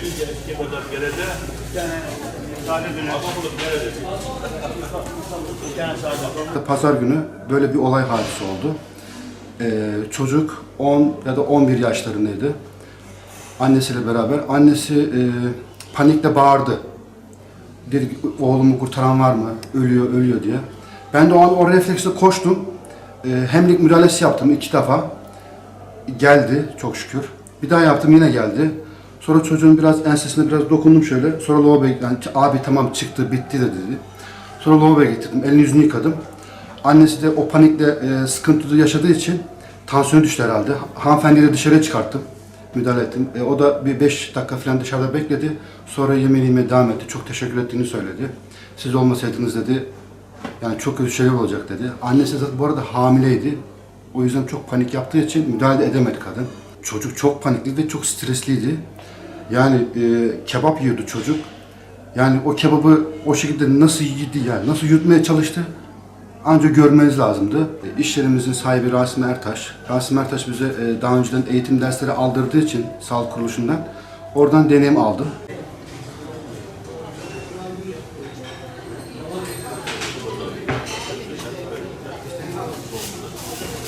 Kim kadar gelede? Sade döner. Ama bulup gelede. Pazar günü böyle bir olay hadisi oldu. Ee, çocuk 10 ya da 11 yaşlarındaydı. Annesiyle beraber. Annesi e, panikle bağırdı. Dedi oğlumu kurtaran var mı? Ölüyor, ölüyor diye. Ben de o an o refleksle koştum. E, hemlik müdahalesi yaptım iki defa. Geldi çok şükür. Bir daha yaptım yine geldi. Sonra çocuğun biraz ensesine biraz dokundum şöyle. Sonra lavaboya yani abi tamam çıktı bitti de dedi. Sonra lavaboya getirdim. Elini yüzünü yıkadım. Annesi de o panikle e, sıkıntılı yaşadığı için tansiyonu düştü herhalde. Hanımefendiyi de dışarıya çıkarttım. Müdahale ettim. E, o da bir 5 dakika falan dışarıda bekledi. Sonra yemeğine yemeye devam etti. Çok teşekkür ettiğini söyledi. Siz olmasaydınız dedi. Yani çok kötü şeyler olacak dedi. Annesi zaten bu arada hamileydi. O yüzden çok panik yaptığı için müdahale edemedi kadın. Çocuk çok panikli ve çok stresliydi. Yani e, kebap yiyordu çocuk. Yani o kebabı o şekilde nasıl yedi yani nasıl yutmaya çalıştı ancak görmeniz lazımdı. E, İş yerimizin sahibi Rasim Ertaş. Rasim Ertaş bize e, daha önceden eğitim dersleri aldırdığı için sağlık kuruluşundan oradan deneyim aldım.